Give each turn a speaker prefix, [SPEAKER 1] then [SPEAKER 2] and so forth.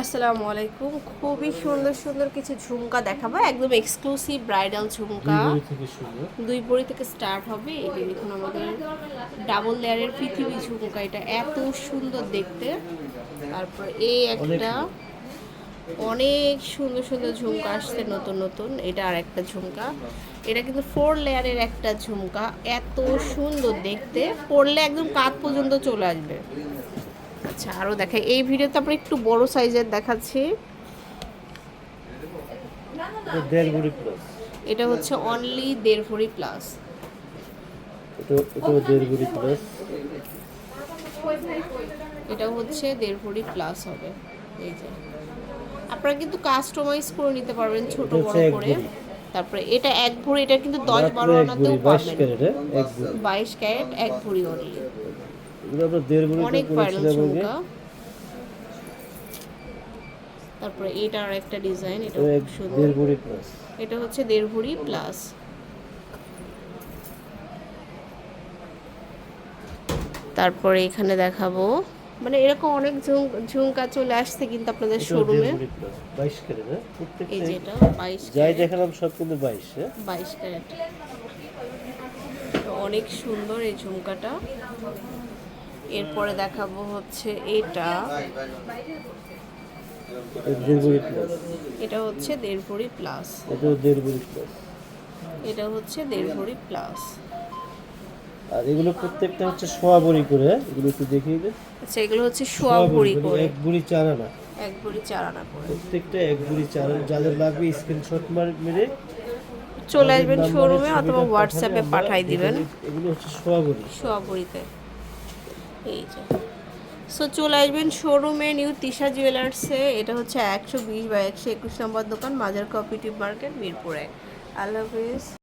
[SPEAKER 1] আসসালামু আলাইকুম। খুবই সুন্দর সুন্দর কিছু ঝুমকা দেখাবো। একদম এক্সক্লুসিভ ব্রাইডাল ঝুমকা।
[SPEAKER 2] দুই থেকে শুরু।
[SPEAKER 1] দুই বড়ি থেকে স্টার্ট হবে। এই দেখুন আমাদের ডাবল লেয়ারের পৃথিবী ঝুমকা। এটা এত সুন্দর দেখতে। তারপর এই একটা অনেক সুন্দর সুন্দর ঝুমকা আসছে নতুন নতুন। এটা আর একটা ঝুমকা। এটা কিন্তু ফোর লেয়ারের একটা ঝুমকা। এত সুন্দর দেখতে। পরলে একদম কাঁধ পর্যন্ত চলে আসবে। আচ্ছা আরও দেখাই। এই ভিডিওতে আমরা একটু বড় সাইজের দেখাচ্ছি।
[SPEAKER 2] এটা
[SPEAKER 1] হচ্ছে অনলি দেড় ভরি প্লাস
[SPEAKER 2] এটা
[SPEAKER 1] হচ্ছে দেড় ভরি প্লাস হবে। এই যে। আপনারা কিন্তু কাস্টমাইজ করে নিতে পারবেন ছোট বড় করে। তারপরে এটা এক ভরি এটা কিন্তু দশ বারো আনাতেও পাবেন
[SPEAKER 2] ভরি।
[SPEAKER 1] বাইশ ক্যারেট এক ভরি অনলি
[SPEAKER 2] এগুলো আমরা দেড় ভরি
[SPEAKER 1] অনেক ঝুমকা। তারপরে এটা আর একটা ডিজাইন এটা খুব সুন্দর।
[SPEAKER 2] দেড় ভরি প্লাস
[SPEAKER 1] এটা হচ্ছে দেড় ভরি প্লাস তারপরে এখানে দেখাবো মানে এরকম অনেক ঝুম- ঝুমকা চলে আসছে কিন্তু আপনাদের শোরুমে
[SPEAKER 2] ক্যারেট হ্যাঁ?
[SPEAKER 1] এই যেটা বাইশ
[SPEAKER 2] যাই দেখালাম সব কিন্তু হ্যাঁ?
[SPEAKER 1] ক্যারেট। অনেক সুন্দর এই ঝুমকাটা। এরপরে দেখাবো হচ্ছে এটা।
[SPEAKER 2] এটা
[SPEAKER 1] হচ্ছে দেড় ভরি প্লাস এটা হচ্ছে দেড় ভরি প্লাস
[SPEAKER 2] আর এগুলো প্রত্যেকটা হচ্ছে সোয়া ভরি করে? এগুলো একটু দেখিয়ে দেন
[SPEAKER 1] আচ্ছা এগুলো হচ্ছে সোয়া
[SPEAKER 2] মানে
[SPEAKER 1] করে
[SPEAKER 2] এক ভরি চার আনা।
[SPEAKER 1] এক ভরি চার আনা করে।
[SPEAKER 2] প্রত্যেকটা এক ভরি চার যাদের লাগবে স্ক্রিনশট মেরে
[SPEAKER 1] চলে আসবেন শোরুমে অথবা হোয়াটসঅ্যাপে পাঠাই দিবেন।
[SPEAKER 2] এগুলো হচ্ছে সোয়া ভরি।
[SPEAKER 1] সোয়া ভরিতে। এই যে। সো চলে আসবেন শোরুমে নিউ তিশা জুয়েলার্সে এটা হচ্ছে একশো বিশ বা একশো একুশ নম্বর দোকান মাজার কপিটিভ মার্কেট মিরপুরে। আল্লাহ হাফিজ।